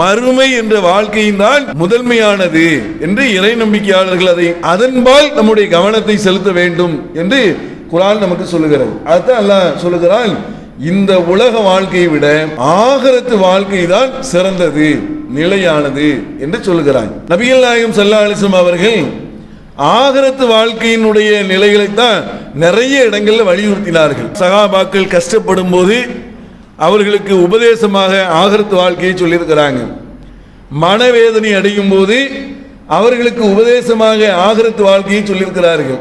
மறுமை என்ற வாழ்க்கையின் தான் முதன்மையானது என்று இறை நம்பிக்கையாளர்கள் அதை அதன்பால் நம்முடைய கவனத்தை செலுத்த வேண்டும் என்று குரான் நமக்கு சொல்லுகிறது. அதுதான் அல்லாஹ் சொல்லுகிறான் இந்த உலக வாழ்க்கையை விட ஆகரத்து வாழ்க்கை தான் சிறந்தது நிலையானது என்று சொல்லுகிறான். நபிகள் நாயகம் சல்லா அலிஸ்லாம் அவர்கள் ஆகரத்து வாழ்க்கையினுடைய நிலைகளைத்தான் நிறைய இடங்களில் வலியுறுத்தினார்கள். சகாபாக்கள் கஷ்டப்படும் போது அவர்களுக்கு உபதேசமாக ஆகரத்து வாழ்க்கையை சொல்லியிருக்கிறாங்க. மனவேதனை அடையும் போது அவர்களுக்கு உபதேசமாக ஆகரத்து வாழ்க்கையை சொல்லியிருக்கிறார்கள்.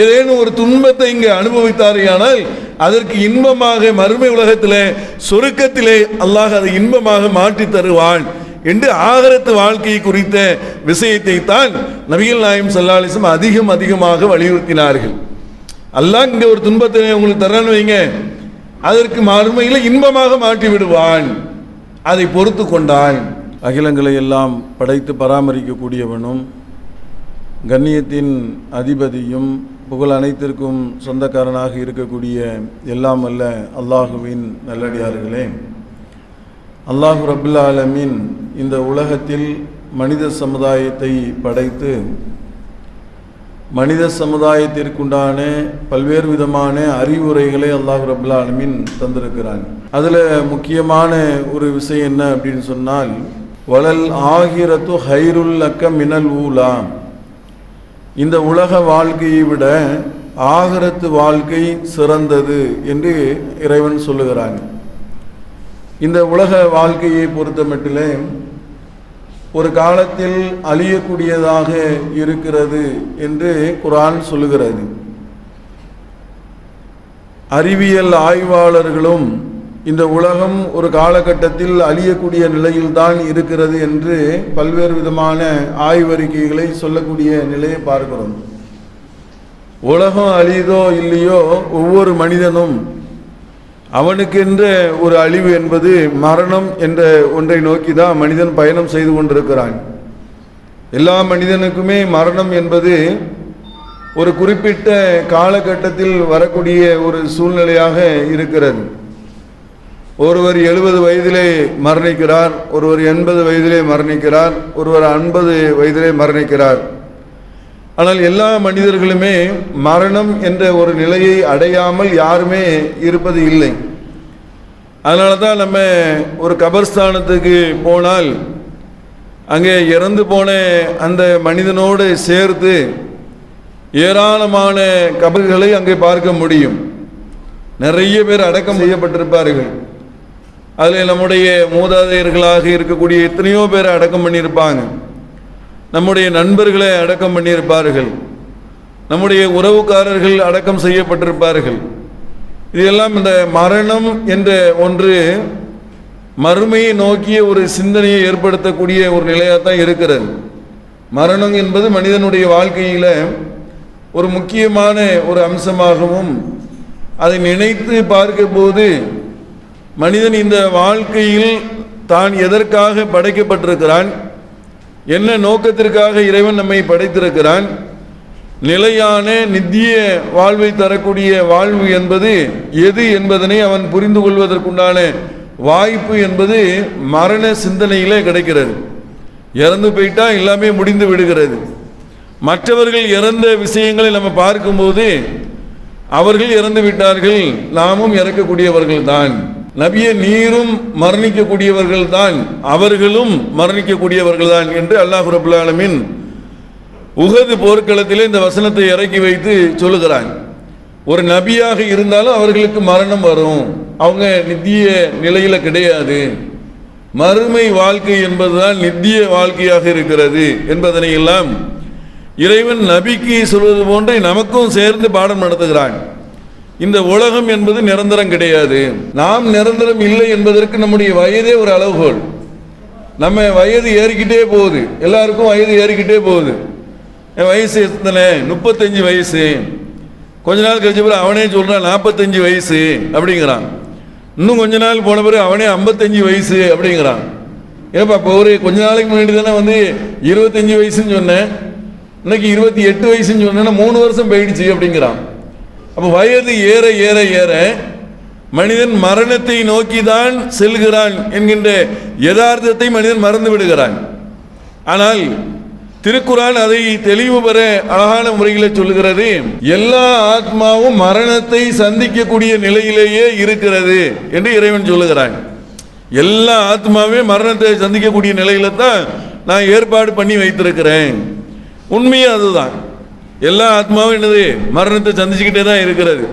ஏதேனும் ஒரு துன்பத்தை இங்கு அனுபவித்தார்கள் அதற்கு இன்பமாக மறுமை உலகத்திலே சொருக்கத்திலே அல்லாஹ் அதை இன்பமாக மாற்றி தருவான் என்று ஆகரத்து வாழ்க்கையை குறித்த விஷயத்தை தான் நபிகள் நாயம் சல்லாலிசம் அதிகம் அதிகமாக வலியுறுத்தினார்கள். அல்லாஹ் இங்கே ஒரு துன்பத்தை உங்களுக்கு தரான்னு வைங்க. அதற்கு மறுமையில் இன்பமாக மாற்றி விடுவான் அதை பொறுத்து கொண்டான். அகிலங்களை எல்லாம் படைத்து பராமரிக்கக்கூடியவனும் கண்ணியத்தின் அதிபதியும் புகழ் அனைத்திற்கும் சொந்தக்காரனாக இருக்கக்கூடிய எல்லாம் அல்ல அல்லாஹுவின் நல்லடியார்களே. அல்லாஹு ரபுல்லாலமின் இந்த உலகத்தில் மனித சமுதாயத்தை படைத்து மனித சமுதாயத்திற்குண்டான பல்வேறு விதமான அறிவுரைகளை அல்லாஹ் ரபுல்லா ஆலமீன் தந்திருக்கிறாங்க அதில் முக்கியமான ஒரு விஷயம் என்ன அப்படின்னு சொன்னால் வளல் ஆகிரத்து ஹைருல் அக்க மினல் ஊலா. இந்த உலக வாழ்க்கையை விட ஆகிரத்து வாழ்க்கை சிறந்தது என்று இறைவன் சொல்லுகிறாங்க இந்த உலக வாழ்க்கையை பொறுத்த மட்டிலே ஒரு காலத்தில் அழியக்கூடியதாக இருக்கிறது என்று குரான் சொல்லுகிறது. அறிவியல் ஆய்வாளர்களும் இந்த உலகம் ஒரு காலகட்டத்தில் அழியக்கூடிய நிலையில்தான் இருக்கிறது என்று பல்வேறு விதமான ஆய்வறிக்கைகளை சொல்லக்கூடிய நிலையை பார்க்கிறோம். உலகம் அழியுதோ இல்லையோ ஒவ்வொரு மனிதனும் அவனுக்கென்ற ஒரு அழிவு என்பது மரணம் என்ற ஒன்றை நோக்கி தான் மனிதன் பயணம் செய்து கொண்டிருக்கிறான். எல்லா மனிதனுக்குமே மரணம் என்பது ஒரு குறிப்பிட்ட காலகட்டத்தில் வரக்கூடிய ஒரு சூழ்நிலையாக இருக்கிறது. ஒருவர் எழுபது வயதிலே மரணிக்கிறார் ஒருவர் எண்பது வயதிலே மரணிக்கிறார் ஒருவர் ஐம்பது வயதிலே மரணிக்கிறார். ஆனால் எல்லா மனிதர்களுமே மரணம் என்ற ஒரு நிலையை அடையாமல் யாருமே இருப்பது இல்லை. அதனால தான் நம்ம ஒரு கபர்ஸ்தானத்துக்கு போனால் அங்கே இறந்து போன அந்த மனிதனோடு சேர்த்து ஏராளமான கபர்களை அங்கே பார்க்க முடியும். நிறைய பேர் அடக்கம் செய்யப்பட்டிருப்பார்கள். அதில் நம்முடைய மூதாதையர்களாக இருக்கக்கூடிய எத்தனையோ பேர் அடக்கம் பண்ணியிருப்பாங்க. நம்முடைய நண்பர்களை அடக்கம் பண்ணியிருப்பார்கள். நம்முடைய உறவுக்காரர்கள் அடக்கம் செய்யப்பட்டிருப்பார்கள். இதெல்லாம் இந்த மரணம் என்ற ஒன்று மறுமையை நோக்கிய ஒரு சிந்தனையை ஏற்படுத்தக்கூடிய ஒரு நிலையாக தான் இருக்கிறது. மரணம் என்பது மனிதனுடைய வாழ்க்கையில் ஒரு முக்கியமான ஒரு அம்சமாகவும் அதை நினைத்து பார்க்கும்போது மனிதன் இந்த வாழ்க்கையில் தான் எதற்காக படைக்கப்பட்டிருக்கிறான்? என்ன நோக்கத்திற்காக இறைவன் நம்மை படைத்திருக்கிறான்? நிலையான நித்திய வாழ்வை தரக்கூடிய வாழ்வு என்பது எது என்பதனை அவன் புரிந்து கொள்வதற்குண்டான வாய்ப்பு என்பது மரண சிந்தனையிலே கிடைக்கிறது. இறந்து போயிட்டா எல்லாமே முடிந்து விடுகிறது. மற்றவர்கள் இறந்த விஷயங்களை நம்ம பார்க்கும்போது அவர்கள் இறந்து விட்டார்கள் நாமும் இறக்கக்கூடியவர்கள் தான் நபிய நீரும் மரணிக்கக்கூடியவர்கள் தான் அவர்களும் மரணிக்கக்கூடியவர்கள் தான் என்று அல்லாஹ் ரபுல் ஆலமின் உகது போர்க்களத்திலே இந்த வசனத்தை இறக்கி வைத்து சொல்லுகிறாங்க ஒரு நபியாக இருந்தாலும் அவர்களுக்கு மரணம் வரும். அவங்க நித்திய நிலையில கிடையாது. மறுமை வாழ்க்கை என்பதுதான் நித்திய வாழ்க்கையாக இருக்கிறது என்பதனை எல்லாம் இறைவன் நபிக்கு சொல்வது போன்று நமக்கும் சேர்ந்து பாடம் நடத்துகிறான். இந்த உலகம் என்பது நிரந்தரம் கிடையாது. நாம் நிரந்தரம் இல்லை என்பதற்கு நம்முடைய வயதே ஒரு அளவுகோல். நம்ம வயது ஏறிக்கிட்டே போகுது. எல்லாருக்கும் வயது ஏறிக்கிட்டே போகுது. என் வயசு எத்தனை? முப்பத்தஞ்சு வயசு. கொஞ்ச நாள் கழிச்ச பிறகு அவனே சொல்கிறான் நாற்பத்தஞ்சு வயசு அப்படிங்கிறான். இன்னும் கொஞ்ச நாள் போன பிறகு அவனே ஐம்பத்தஞ்சு வயசு அப்படிங்கிறான். ஏப்பா இப்போ ஒரு கொஞ்ச நாளைக்கு முன்னாடி தானே வந்து இருபத்தஞ்சு வயசுன்னு சொன்னேன். இன்னைக்கு இருபத்தி எட்டு வயசுன்னு சொன்னேன்னா மூணு வருஷம் போயிடுச்சு அப்படிங்கிறான். அப்போ வயது ஏற ஏற ஏற மனிதன் மரணத்தை நோக்கி தான் செல்கிறான் என்கின்ற யதார்த்தத்தை மனிதன் மறந்து விடுகிறான். ஆனால் திருக்குறான் அதை தெளிவு பெற அழகான முறையில் சொல்லுகிறது எல்லா ஆத்மாவும் மரணத்தை சந்திக்கக்கூடிய நிலையிலேயே இருக்கிறது என்று இறைவன் சொல்லுகிறான். எல்லா ஆத்மாவே மரணத்தை சந்திக்கக்கூடிய நிலையில தான் நான் ஏற்பாடு பண்ணி வைத்திருக்கிறேன். உண்மையும் அதுதான். எல்லா ஆத்மாவும் என்னது? மரணத்தை சந்திச்சுக்கிட்டே தான் இருக்கிறது.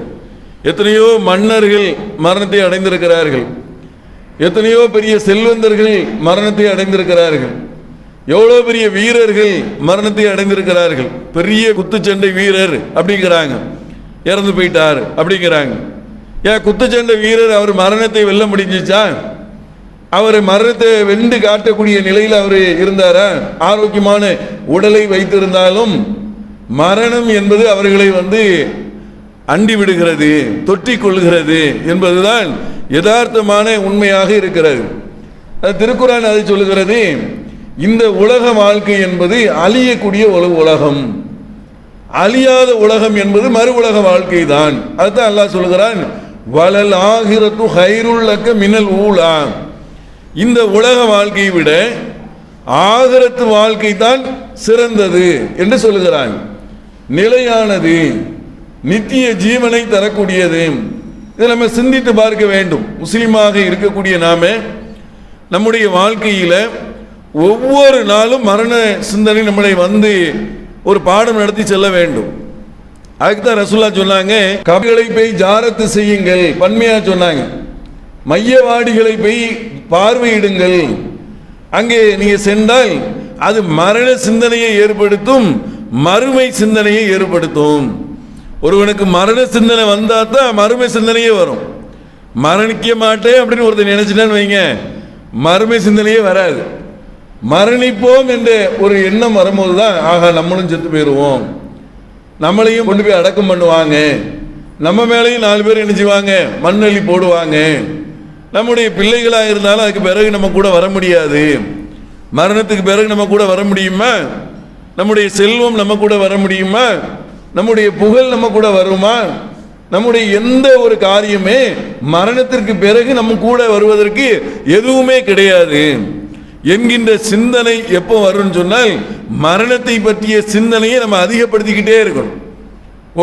எத்தனையோ மன்னர்கள் மரணத்தை அடைந்திருக்கிறார்கள். எத்தனையோ பெரிய செல்வந்தர்கள் மரணத்தை அடைந்திருக்கிறார்கள். எவ்வளோ பெரிய வீரர்கள் மரணத்தை அடைந்திருக்கிறார்கள். பெரிய குத்துச்சண்டை வீரர் அப்படிங்கிறாங்க. இறந்து போயிட்டார் அப்படிங்கிறாங்க. ஏன் குத்துச்சண்டை வீரர் அவர் மரணத்தை வெல்ல முடிஞ்சிச்சா? அவர் மரணத்தை வென்று காட்டக்கூடிய நிலையில் அவர் இருந்தாரா? ஆரோக்கியமான உடலை வைத்திருந்தாலும் மரணம் என்பது அவர்களை வந்து அண்டி விடுகிறது தொற்றிக் கொள்கிறது என்பதுதான் யதார்த்தமான உண்மையாக இருக்கிறது. அது திருக்குறான் அதை சொல்கிறது இந்த உலக வாழ்க்கை என்பது அழியக்கூடிய உலகம். அழியாத உலகம் என்பது மறு உலக வாழ்க்கை தான் அதுதான் அல்லாஹ் சொல்லுகிறான் வளல் ஆகிரத்து ஹைருள்ளக்க மின்னல் ஊலா. இந்த உலக வாழ்க்கையை விட ஆகிரத்து வாழ்க்கை தான் சிறந்தது என்று சொல்லுகிறான். நிலையானது நித்திய ஜீவனை தரக்கூடியது. இதை நம்ம சிந்தித்து பார்க்க வேண்டும். முஸ்லீமாக இருக்கக்கூடிய நாம நம்முடைய வாழ்க்கையில் ஒவ்வொரு நாளும் மரண சிந்தனை நம்மளை வந்து ஒரு பாடம் நடத்தி செல்ல வேண்டும். அதுக்கு தான் ரசுல்லா சொன்னாங்க கபிகளை போய் ஜாரத்து செய்யுங்கள். பன்மையா சொன்னாங்க. மையவாடிகளை போய் பார்வையிடுங்கள். அங்கே நீங்க சென்றால் அது மரண சிந்தனையை ஏற்படுத்தும். மறுமை சிந்தனையை ஏற்படுத்தும். ஒருவனுக்கு மரண சிந்தனை வந்தா தான் மறுமை சிந்தனையே வரும். மரணிக்க மாட்டேன் அப்படின்னு ஒருத்தர் நினைச்சிட்டான்னு வைங்க மறுமை சிந்தனையே வராது. மரணிப்போம் என்ற ஒரு எண்ணம் வரும்போது தான் ஆகா நம்மளும் செத்து போயிடுவோம் நம்மளையும் கொண்டு போய் அடக்கம் பண்ணுவாங்க. நம்ம மேலேயும் நாலு பேர் என்ன மண்ணள்ளி போடுவாங்க. நம்முடைய பிள்ளைகளாக இருந்தாலும் அதுக்கு பிறகு நம்ம கூட வர முடியாது. மரணத்துக்கு பிறகு நம்ம கூட வர முடியுமா? நம்முடைய செல்வம் நம்ம கூட வர முடியுமா? நம்முடைய புகழ் நம்ம கூட வருமா? நம்முடைய எந்த ஒரு காரியமே மரணத்திற்கு பிறகு நம்ம கூட வருவதற்கு எதுவுமே கிடையாது. என்கின்ற சிந்தனை எப்போ வரும்னு சொன்னால் மரணத்தை பற்றிய சிந்தனையை நம்ம அதிகப்படுத்திக்கிட்டே இருக்கணும்.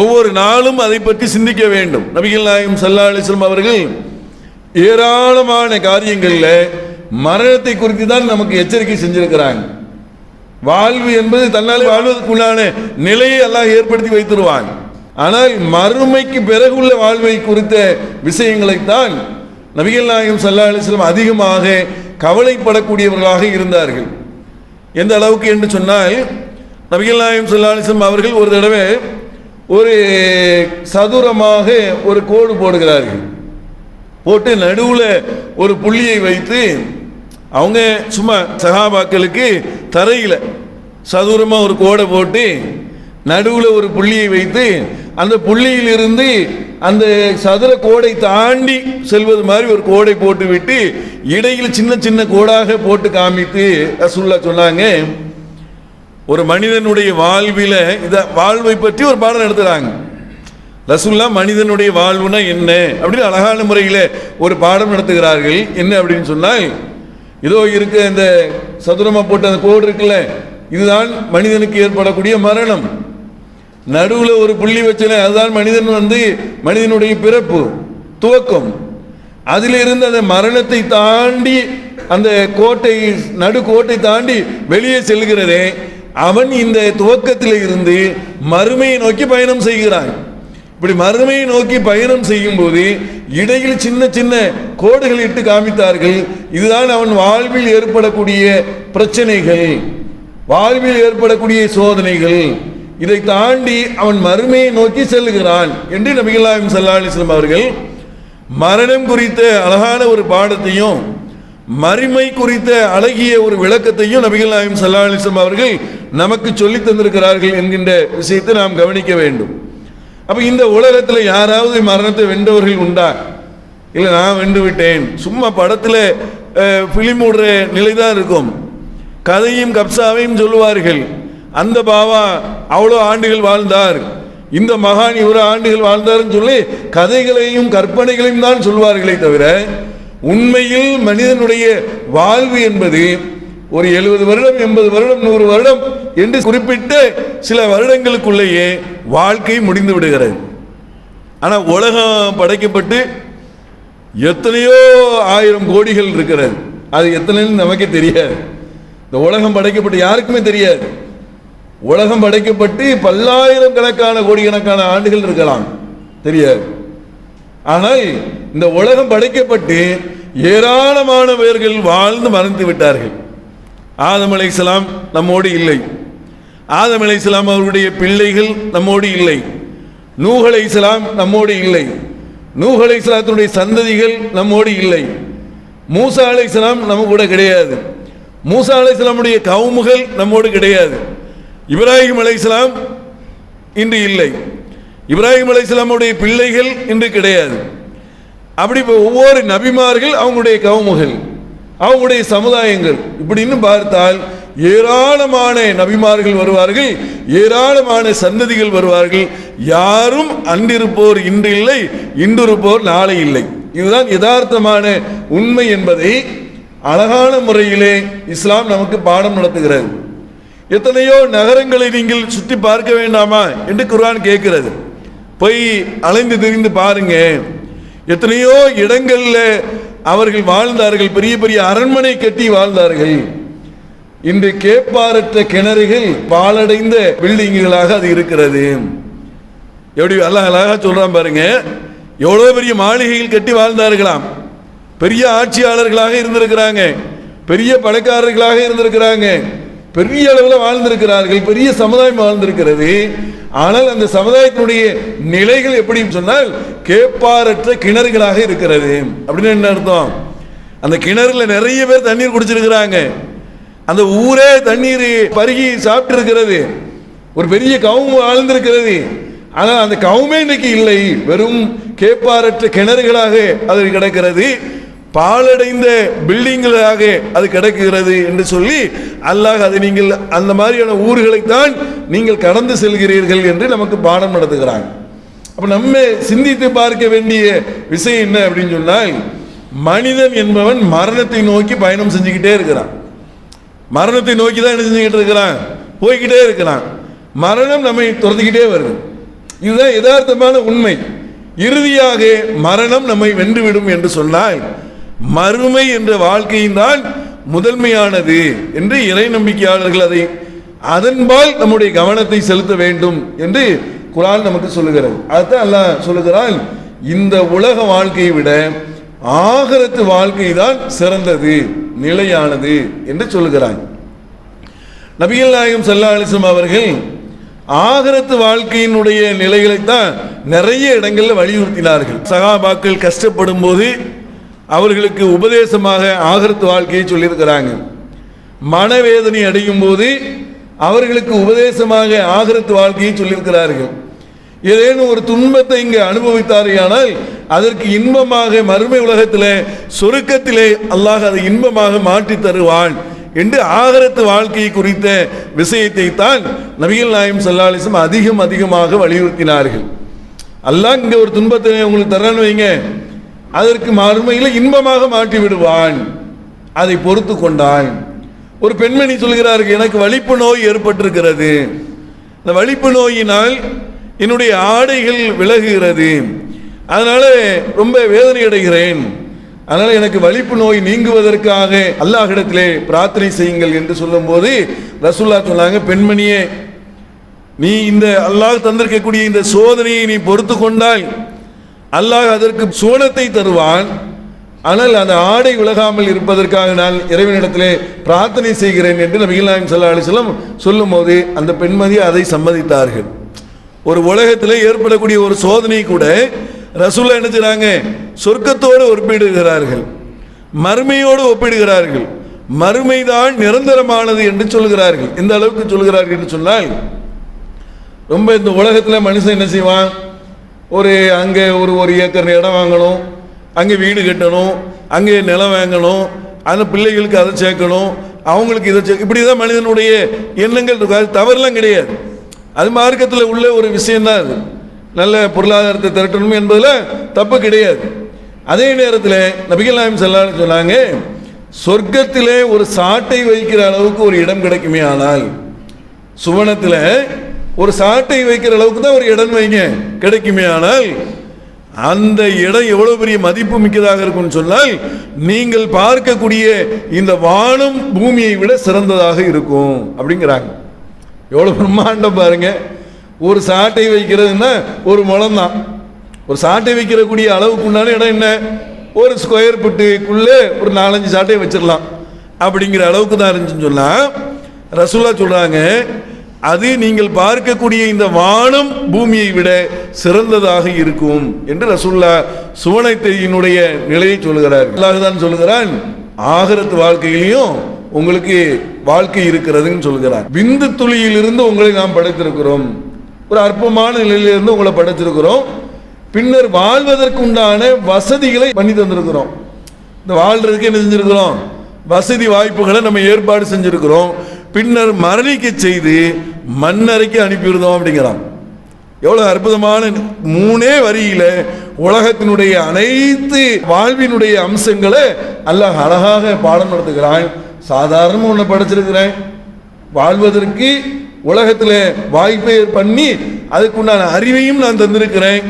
ஒவ்வொரு நாளும் அதை பற்றி சிந்திக்க வேண்டும். நபிகள் நாயகம் சல்லா அலிஸ்லம் அவர்கள் ஏராளமான காரியங்களில் மரணத்தை குறித்து தான் நமக்கு எச்சரிக்கை செஞ்சிருக்கிறாங்க. வாழ்வு என்பது தன்னால் வாழ்வதற்குள்ளான நிலையை எல்லாம் ஏற்படுத்தி வைத்திருவாங்க ஆனால் மறுமைக்கு பிறகுள்ள வாழ்வை குறித்த விஷயங்களைத்தான் நபிகள் நாயகம் சல்லா அலிஸ்லாம் அதிகமாக கவலைப்படக்கூடியவர்களாக இருந்தார்கள். எந்த அளவுக்கு என்று சொன்னால் நபிகள் நாயகம் சல்லா அலிஸ்லாம் அவர்கள் ஒரு தடவை ஒரு சதுரமாக ஒரு கோடு போடுகிறார்கள். போட்டு நடுவில் ஒரு புள்ளியை வைத்து அவங்க சும்மா சகாபாக்களுக்கு தரையில் சதுரமாக ஒரு கோடை போட்டு நடுவில் ஒரு புள்ளியை வைத்து அந்த புள்ளியிலிருந்து அந்த சதுர கோடை தாண்டி செல்வது மாதிரி ஒரு கோடை போட்டு விட்டு இடையில் சின்ன சின்ன கோடாக போட்டு காமித்து ரசுல்லா சொன்னாங்க. ஒரு மனிதனுடைய வாழ்வில் இதை வாழ்வை பற்றி ஒரு பாடம் நடத்துகிறாங்க ரசுல்லா மனிதனுடைய வாழ்வுனா என்ன? அப்படின்னு அழகான முறையில் ஒரு பாடம் நடத்துகிறார்கள். என்ன அப்படின்னு சொன்னால் இதோ இருக்க இந்த சதுரமா போட்ட அந்த கோடு இருக்குல்ல இதுதான் மனிதனுக்கு ஏற்படக்கூடிய மரணம். நடுவில் ஒரு புள்ளி வச்சன அதுதான் மனிதன் வந்து மனிதனுடைய பிறப்பு துவக்கம். அதிலிருந்து அந்த மரணத்தை தாண்டி அந்த கோட்டை நடு கோட்டை தாண்டி வெளியே செல்கிறதே அவன் இந்த துவக்கத்தில் இருந்து மறுமையை நோக்கி பயணம் செய்கிறான். இப்படி மறுமையை நோக்கி பயணம் செய்யும் போது இடையில் சின்ன சின்ன கோடுகள் இட்டு காமித்தார்கள். இதுதான் அவன் வாழ்வில் ஏற்படக்கூடிய பிரச்சனைகள். வாழ்வில் ஏற்படக்கூடிய சோதனைகள். இதை தாண்டி அவன் மறுமையை நோக்கி செல்லுகிறான் என்று நபிகளாயும் சல்லா அலிஸ்லாம் அவர்கள் மரணம் குறித்த அழகான ஒரு பாடத்தையும் மறுமை குறித்த அழகிய ஒரு விளக்கத்தையும் நபிகள் நாயம் சல்லா அலிஸ்லாம் அவர்கள் நமக்கு சொல்லி தந்திருக்கிறார்கள் என்கின்ற விஷயத்தை நாம் கவனிக்க வேண்டும். அப்போ இந்த உலகத்தில் யாராவது மரணத்தை வென்றவர்கள் உண்டா? இல்லை நான் வென்று விட்டேன். சும்மா படத்தில் ஃபிலிம் விடுற நிலை தான் இருக்கும். கதையும் கப்சாவையும் சொல்லுவார்கள். அந்த பாவா அவ்வளோ ஆண்டுகள் வாழ்ந்தார். இந்த மகான் இவ்வளோ ஆண்டுகள் வாழ்ந்தாருன்னு சொல்லி கதைகளையும் கற்பனைகளையும் தான் சொல்வார்களே தவிர உண்மையில் மனிதனுடைய வாழ்வு என்பது ஒரு எழுபது வருடம் எண்பது வருடம் நூறு வருடம் என்று குறிப்பிட்ட சில வருடங்களுக்குள்ளேயே வாழ்க்கை முடிந்து விடுகிறது. ஆனால் உலகம் படைக்கப்பட்டு எத்தனையோ ஆயிரம் கோடிகள் இருக்கிறது. அது எத்தனைன்னு நமக்கே தெரியாது. இந்த உலகம் படைக்கப்பட்டு யாருக்குமே தெரியாது. உலகம் படைக்கப்பட்டு பல்லாயிரம் கணக்கான கோடிக்கணக்கான ஆண்டுகள் இருக்கலாம். தெரியாது. ஆனால் இந்த உலகம் படைக்கப்பட்டு ஏராளமானவர்கள் வாழ்ந்து மறைந்து விட்டார்கள். ஆதம் அலை நம்மோடு இல்லை. ஆதம் இஸ்லாம் அவருடைய பிள்ளைகள் நம்மோடு இல்லை. நூகலை இஸ்லாம் நம்மோடு இல்லை. நூகலை இஸ்லாத்தினுடைய சந்ததிகள் நம்மோடு இல்லை. மூசா அலைஹிஸ்ஸலாம் நம்ம கூட கிடையாது. மூசா அலைஹிஸ்ஸலாமுடைய கவுமுகள் நம்மோடு கிடையாது. இப்ராஹிம் அலைஹிஸ்ஸலாம் இன்று இல்லை. இப்ராஹிம் அலைஹிஸ்ஸலாமுடைய பிள்ளைகள் இன்று கிடையாது. அப்படி இப்போ ஒவ்வொரு நபிமார்கள் அவங்களுடைய கவுமுகள் அவங்களுடைய சமுதாயங்கள். இப்படின்னு பார்த்தால் ஏராளமான நபிமார்கள் வருவார்கள் ஏராளமான சந்ததிகள் வருவார்கள். யாரும் அன்றிருப்போர் இன்று இல்லை இன்றிருப்போர் நாளை இல்லை. இதுதான் யதார்த்தமான உண்மை என்பதை அழகான முறையிலே இஸ்லாம் நமக்கு பாடம் நடத்துகிறது. எத்தனையோ நகரங்களை நீங்கள் சுற்றி பார்க்க வேண்டாமா என்று குர்ஆன் கேட்கிறது. போய் அலைந்து திரிந்து பாருங்க. எத்தனையோ இடங்களில் அவர்கள் வாழ்ந்தார்கள் பெரிய பெரிய அரண்மனை கட்டி வாழ்ந்தார்கள். இன்று கேட்பாரற்ற கிணறுகள் பாலடைந்த பில்டிங்குகளாக அது இருக்கிறது. எப்படி அல்லாஹ் அழகாக சொல்கிறான் பாருங்க எவ்வளோ பெரிய மாளிகைகள் கட்டி வாழ்ந்தார்களாம். பெரிய ஆட்சியாளர்களாக இருந்திருக்கிறாங்க பெரிய பணக்காரர்களாக இருந்திருக்கிறாங்க பெரிய அளவில் வாழ்ந்திருக்கிறார்கள் பெரிய சமுதாயம் வாழ்ந்திருக்கிறது. ஆனால் அந்த சமுதாயத்தினுடைய நிலைகள் எப்படின்னு சொன்னால் கேட்பாரற்ற கிணறுகளாக இருக்கிறது. அப்படின்னு என்ன அர்த்தம்? அந்த கிணறுல நிறைய பேர் தண்ணீர் குடிச்சிருக்கிறாங்க. அந்த ஊரே தண்ணீர் பருகி சாப்பிட்டு இருக்கிறது ஒரு பெரிய கவுமு வாழ்ந்திருக்கிறது ஆனால் அந்த கவுமே இன்னைக்கு இல்லை. வெறும் கேப்பாரற்ற கிணறுகளாக அது கிடக்கிறது. பாலடைந்த பில்டிங்களாக அது கிடக்கிறது என்று சொல்லி அல்லாஹ் அது நீங்கள் அந்த மாதிரியான ஊர்களைத்தான் நீங்கள் கடந்து செல்கிறீர்கள் என்று நமக்கு பாடம் நடத்துகிறாங்க அப்ப நம்ம சிந்தித்து பார்க்க வேண்டிய விஷயம் என்ன அப்படின்னு சொன்னால் மனிதன் என்பவன் மரணத்தை நோக்கி பயணம் செஞ்சுக்கிட்டே இருக்கிறான். மரணத்தை நோக்கி தான் என்ன செஞ்சுக்கிட்டு இருக்கிறான்? போய்கிட்டே இருக்கிறான். மரணம் நம்மை துரத்துக்கிட்டே வருது. இதுதான் யதார்த்தமான உண்மை. இறுதியாக மரணம் நம்மை வென்றுவிடும் என்று சொன்னால் மறுமை என்ற வாழ்க்கையும் தான் முதன்மையானது என்று இறை நம்பிக்கையாளர்கள் அதை அதன்பால் நம்முடைய கவனத்தை செலுத்த வேண்டும் என்று குரான் நமக்கு சொல்லுகிறது. அதுதான் அல்லாஹ் சொல்லுகிறான் இந்த உலக வாழ்க்கையை விட ஆகரத்து வாழ்க்கை தான் சிறந்தது நிலையானது என்று சொல்லுகிறான் நபிகள் நாயகம் சல்லா அலிஸ்லாம் அவர்கள் ஆகரத்து வாழ்க்கையினுடைய நிலைகளைத்தான் நிறைய இடங்களில் வலியுறுத்தினார்கள். சகாபாக்கள் கஷ்டப்படும் போது அவர்களுக்கு உபதேசமாக ஆகரத்து வாழ்க்கையை சொல்லியிருக்கிறாங்க. மனவேதனை அடையும் போது அவர்களுக்கு உபதேசமாக ஆகரத்து வாழ்க்கையை சொல்லியிருக்கிறார்கள். ஏதேனும் ஒரு துன்பத்தை இங்கு அனுபவித்தாரையானால் அதற்கு இன்பமாக மறுமை உலகத்திலே சொருக்கத்திலே அல்லாஹ் அதை இன்பமாக மாற்றி தருவான் என்று ஆகரத்து வாழ்க்கையை குறித்த விஷயத்தை தான் நபிகள் நாயம் சல்லாலிசம் அதிகம் அதிகமாக வலியுறுத்தினார்கள். அல்லாஹ் இங்கே ஒரு துன்பத்தை உங்களுக்கு தரான்னு வைங்க. அதற்கு மறுமையில் இன்பமாக மாற்றி விடுவான். அதை பொறுத்து கொண்டான். ஒரு பெண்மணி சொல்கிறார்கள் எனக்கு வலிப்பு நோய் ஏற்பட்டிருக்கிறது. இந்த வலிப்பு நோயினால் என்னுடைய ஆடைகள் விலகுகிறது. அதனால ரொம்ப வேதனை அடைகிறேன் அதனால் எனக்கு வலிப்பு நோய் நீங்குவதற்காக அல்லாஹிடத்திலே பிரார்த்தனை செய்யுங்கள் என்று சொல்லும்போது ரசுல்லா சொன்னாங்க பெண்மணியே நீ இந்த அல்லாஹ் தந்திருக்கக்கூடிய இந்த சோதனையை நீ பொறுத்து கொண்டால் அல்லாஹ் அதற்கு சோனத்தை தருவான். ஆனால் அந்த ஆடை விலகாமல் இருப்பதற்காக நான் இறைவனிடத்திலே பிரார்த்தனை செய்கிறேன் என்று நபிகள் நாயம் சல்லா அலிஸ்லாம் சொல்லும்போது அந்த பெண்மதி அதை சம்மதித்தார்கள். ஒரு உலகத்தில் ஏற்படக்கூடிய ஒரு சோதனை கூட ரசூல்லா என்ன செய்றாங்க? சொர்க்கத்தோடு ஒப்பிடுகிறார்கள். மறுமையோடு ஒப்பிடுகிறார்கள். மறுமைதான் நிரந்தரமானது என்று சொல்கிறார்கள். இந்த அளவுக்கு சொல்கிறார்கள் என்று சொன்னால் ரொம்ப இந்த உலகத்தில் மனுஷன் என்ன செய்வான்? ஒரு அங்கே ஒரு ஒரு ஏக்கர் இடம் வாங்கணும் அங்கே வீடு கட்டணும் அங்கே நிலம் வாங்கணும் அந்த பிள்ளைகளுக்கு அதை சேர்க்கணும் அவங்களுக்கு இதை இப்படி தான் மனிதனுடைய எண்ணங்கள் இருக்கும். அது தவறுலாம் கிடையாது. அது மார்க்கத்தில் உள்ள ஒரு விஷயம்தான் அது. நல்ல பொருளாதாரத்தை திரட்டணும் என்பதில் தப்பு கிடையாது. அதே நேரத்தில் நபிகள் நாயம் செல்லான்னு சொன்னாங்க சொர்க்கத்திலே ஒரு சாட்டை வைக்கிற அளவுக்கு ஒரு இடம் கிடைக்குமே ஆனால் சுவனத்தில் ஒரு சாட்டை வைக்கிற அளவுக்கு தான் ஒரு இடம் வைங்க கிடைக்குமே ஆனால் அந்த இடம் எவ்வளவு பெரிய மதிப்பு மிக்கதாக இருக்கும்னு சொன்னால் நீங்கள் பார்க்கக்கூடிய இந்த வானம் பூமியை விட சிறந்ததாக இருக்கும் அப்படிங்கிறாங்க. எவ்வளோ பிரம்மாண்டம் பாருங்க. ஒரு சாட்டை வைக்கிறதுன்னா ஒரு முளம் தான் ஒரு சாட்டை வைக்கிறக்கூடிய அளவுக்கு உண்டான இடம் என்ன? ஒரு ஸ்கொயர் ஃபீட்டுக்குள்ளே ஒரு நாலஞ்சு சாட்டையை வச்சிடலாம் அப்படிங்கிற அளவுக்கு தான் இருந்துச்சுன்னு சொன்னால் ரசூலா சொல்கிறாங்க அது நீங்கள் பார்க்கக்கூடிய இந்த வானம் பூமியை விட சிறந்ததாக இருக்கும் என்று ரசூல்லா சுவனத்தையினுடைய நிலையை சொல்கிறார் அல்லாஹ் தான் சொல்கிறான் ஆகரத்து வாழ்க்கையிலையும் உங்களுக்கு வாழ்க்கை இருக்கிறதுன்னு சொல்கிறார். விந்து துளியிலிருந்து உங்களை நாம் படைத்திருக்கிறோம். ஒரு அற்பமான நிலையிலிருந்து உங்களை படைத்திருக்கிறோம். பின்னர் வாழ்வதற்கு உண்டான வசதிகளை பண்ணி தந்திருக்கிறோம். இந்த வாழ்றதுக்கு என்ன செஞ்சிருக்கிறோம்? வசதி வாய்ப்புகளை நம்ம ஏற்பாடு செஞ்சிருக்கிறோம். பின்னர் மரணிக்க செய்து மண்ணறைக்கு அனுப்பிவிடுதோம் அப்படிங்கிறான். எவ்வளவு அற்புதமான மூணே வரியில உலகத்தினுடைய அனைத்து வாழ்வினுடைய அம்சங்களை அல்லாஹ் அழகாக பாடம் நடத்துகிறான். சாதாரண ஒன்று படைச்சிருக்கிறேன். வாழ்வதற்கு உலகத்தில் வாய்ப்பை பண்ணி அதுக்குண்டான அறிவையும் நான் தந்திருக்கிறேன்.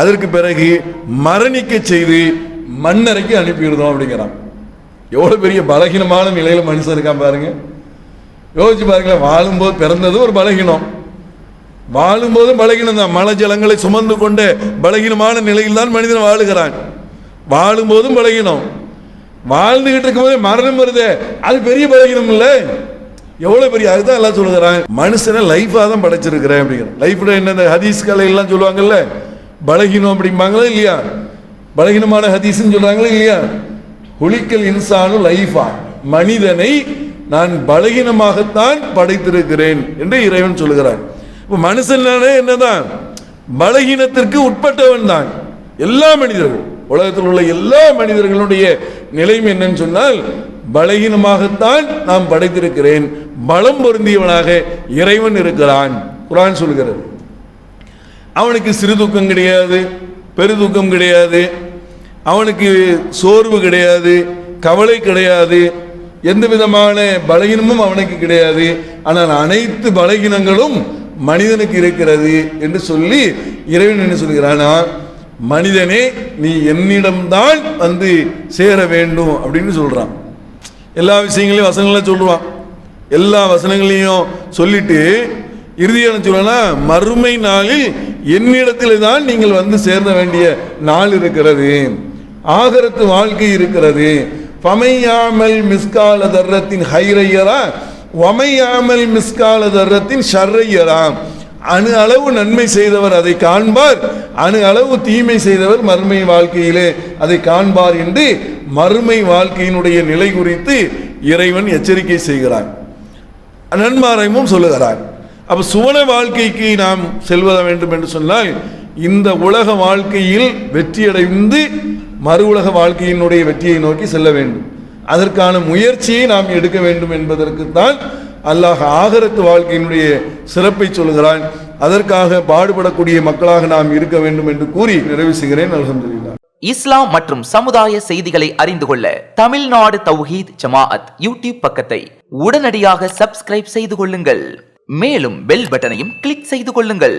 அதற்கு பிறகு மரணிக்க செய்து மண்ணறைக்கு அனுப்பிடுதோம் அப்படிங்கிறான். எவ்வளோ பெரிய பலகீனமான நிலையில் மனுஷன் இருக்கான் பாருங்க. யோசிச்சு பாருங்களேன் வாழும்போது பிறந்தது ஒரு பலகீனம். வாழும்போதும் பலகீனம் தான். மலை ஜலங்களை சுமந்து கொண்ட பலகீனமான நிலையில் தான் மனிதன் வாழுகிறான். வாழும்போதும் பலகீனம். வாழ்ந்துகிட்டு இருக்கும்போது மரணம் வருதே. அது பெரிய பலகீனம் இல்லை எவ்வளோ பெரிய அதுதான் எல்லாம் சொல்லுகிறாங்க மனுஷனை லைஃபாக தான் படைச்சிருக்கிறேன் அப்படிங்கிற. லைஃப்ல என்ன இந்த ஹதீஸ் கலை எல்லாம் சொல்லுவாங்கல்ல? பலகீனம் அப்படிம்பாங்களா இல்லையா? பலகீனமான ஹதீஸ்ன்னு சொல்கிறாங்களா இல்லையா? குளிக்கல் இன்சானு லைஃபா மனிதனை நான் பலகீனமாகத்தான் படைத்திருக்கிறேன் என்று இறைவன் சொல்லுகிறான். இப்போ மனுஷனானே என்னதான்? பலகீனத்திற்கு உட்பட்டவன் தான். எல்லா மனிதர்கள் உலகத்தில் உள்ள எல்லா மனிதர்களுடைய நிலைமை என்னன்னு சொன்னால் பலகீனமாகத்தான் நாம் படைத்திருக்கிறேன். பலம் பொருந்தியவனாக இறைவன் இருக்கிறான். குரான் சொல்கிறது. அவனுக்கு சிறு துக்கம் கிடையாது பெருதூக்கம் கிடையாது அவனுக்கு சோர்வு கிடையாது கவலை கிடையாது எந்த விதமான பலகீனமும் அவனுக்கு கிடையாது. ஆனால் அனைத்து பலகீனங்களும் மனிதனுக்கு இருக்கிறது என்று சொல்லி இறைவன் என்ன சொல்கிறானா மனிதனே நீ என்னிடம்தான் வந்து சேர வேண்டும் அப்படின்னு சொல்கிறான் எல்லா விஷயங்களையும் வசனங்களை சொல்லுவான். எல்லா வசனங்களையும் சொல்லிட்டு இறுதியான சொல்லனா மறுமை நாளில் என்னிடத்தில் தான் நீங்கள் வந்து சேர வேண்டிய நாள் இருக்கிறது. ஆகரத்து வாழ்க்கை இருக்கிறது. பமையாமல் மிஸ்கால தர்றத்தின் ஹைரையரா வமையாமல் மிஸ்கால தர்றத்தின் ஷர்ரையரா. அணு அளவு நன்மை செய்தவர் அதை காண்பார். அணு அளவு தீமை செய்தவர் மறுமை வாழ்க்கையிலே அதை காண்பார் என்று மறுமை வாழ்க்கையினுடைய நிலை குறித்து இறைவன் எச்சரிக்கை செய்கிறான். நன்மாரையமும் சொல்லுகிறார். அப்ப சுவன வாழ்க்கைக்கு நாம் செல்வத வேண்டும் என்று சொன்னால் இந்த உலக வாழ்க்கையில் வெற்றியடைந்து மறு உலக வாழ்க்கையினுடைய வெற்றியை நோக்கி செல்ல வேண்டும். அதற்கான முயற்சியை நாம் எடுக்க வேண்டும் என்பதற்கு தான் அல்லாஹ் ஆகரத்து வாழ்க்கையினுடைய சிறப்பை சொல்கிறான் அதற்காக பாடுபடக்கூடிய மக்களாக நாம் இருக்க வேண்டும் என்று கூறி நிறைவு செய்கிறேன். அல்ஹம்துலில்லாஹ். இஸ்லாம் மற்றும் சமுதாய செய்திகளை அறிந்து கொள்ள தமிழ்நாடு தௌஹீத் ஜமாஅத் யூடியூப் பக்கத்தை உடனடியாக சப்ஸ்கிரைப் செய்து கொள்ளுங்கள். மேலும் பெல் பட்டனையும் கிளிக் செய்து கொள்ளுங்கள்.